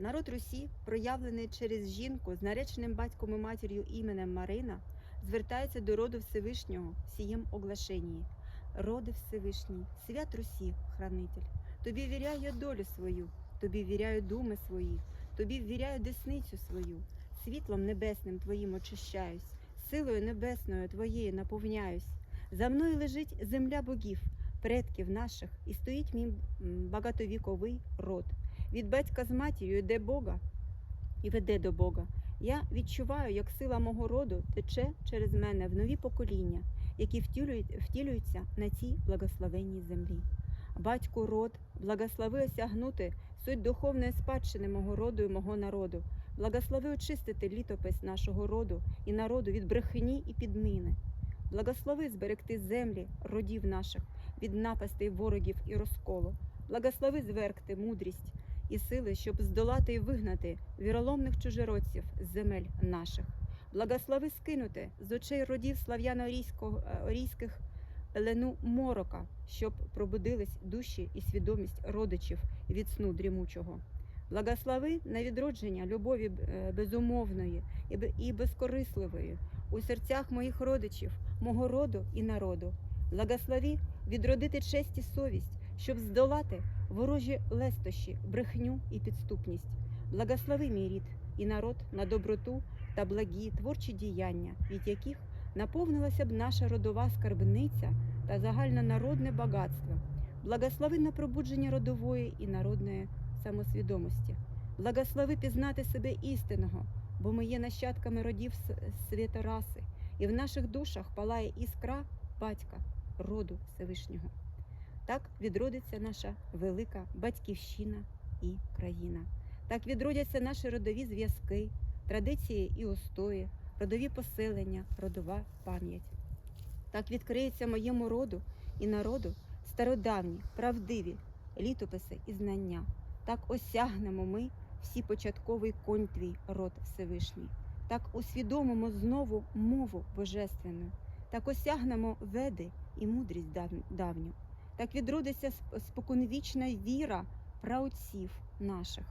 Народ Русі, проявлений через жінку з нареченим батьком і матір'ю іменем Марина, звертається до роду Всевишнього в сієм оглашенні. Роди Всевишній, свят Русі, хранитель, тобі віряю я долю свою, тобі віряю думи свої, тобі ввіряю десницю свою, світлом небесним твоїм очищаюсь, силою небесною твоєю наповняюсь. За мною лежить земля богів, предків наших, і стоїть мій багатовіковий род. Від батька з матір'ю йде Бога і веде до Бога. Я відчуваю, як сила мого роду тече через мене в нові покоління, які втілюються на цій благословенній землі. Батько род, благослови осягнути суть духовної спадщини мого роду і мого народу. Благослови очистити літопис нашого роду і народу від брехні і підміни. Благослови зберегти землі родів наших від напастей ворогів і розколу. Благослови зверкти мудрість і сили, щоб здолати і вигнати віроломних чужеродців з земель наших. Благослови скинути з очей родів слав'яно-орійських пелену морока, щоб пробудились душі і свідомість родичів від сну дрімучого. Благослови на відродження любові е, безумовної і безкорисливої у серцях моїх родичів, мого роду і народу. Благослови відродити честь і совість, щоб здолати ворожі лестощі, брехню і підступність. Благослови мій рід і народ на доброту та благі творчі діяння, від яких наповнилася б наша родова скарбниця та загальнонародне багатство. Благослови на пробудження родової і народної самосвідомості. Благослови пізнати себе істинного, бо ми є нащадками родів с- святораси, і в наших душах палає іскра батька, роду Всевишнього. Так відродиться наша велика батьківщина і країна. Так відродяться наші родові зв'язки, традиції і устої, родові поселення, родова пам'ять. Так відкриється моєму роду і народу стародавні, правдиві літописи і знання. Так осягнемо ми всі початковий конь твій род Всевишній. Так усвідомимо знову мову божественну, так осягнемо веди і мудрість давню. Так відродиться споконвічна віра праотців наших.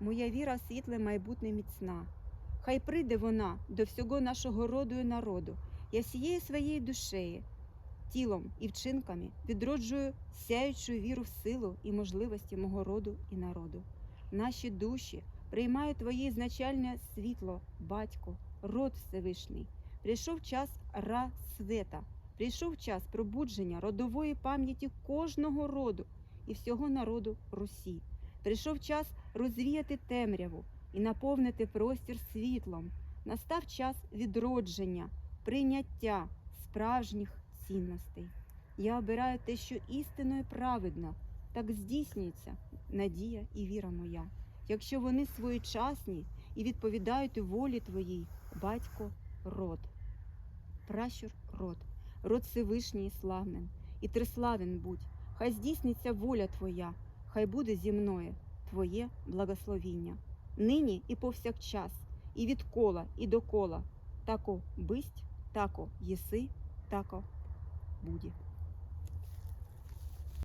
Моя віра світле майбутнє міцна. Хай прийде вона до всього нашого роду і народу. Я всією своєю душею, тілом і вчинками відроджую сяючу віру в силу і можливості мого роду і народу. Наші душі приймають Твоє ізначальне світло, батько, род Всевишній. Прийшов час ра света, прийшов час пробудження родової пам'яті кожного роду і всього народу Русі. Прийшов час розвіяти темряву і наповнити простір світлом. Настав час відродження, прийняття справжніх цінностей. Я обираю те, що істинно і праведно, так здійснюється надія і віра моя. Якщо вони своєчасні і відповідають волі твоїй, батько род, пращур род, род Всевишній і славнен, і триславен будь, хай здійсниться воля Твоя, хай буде зі мною Твоє благословіння, нині і повсякчас, і від кола, і до кола, тако бисть, тако єси, тако буде.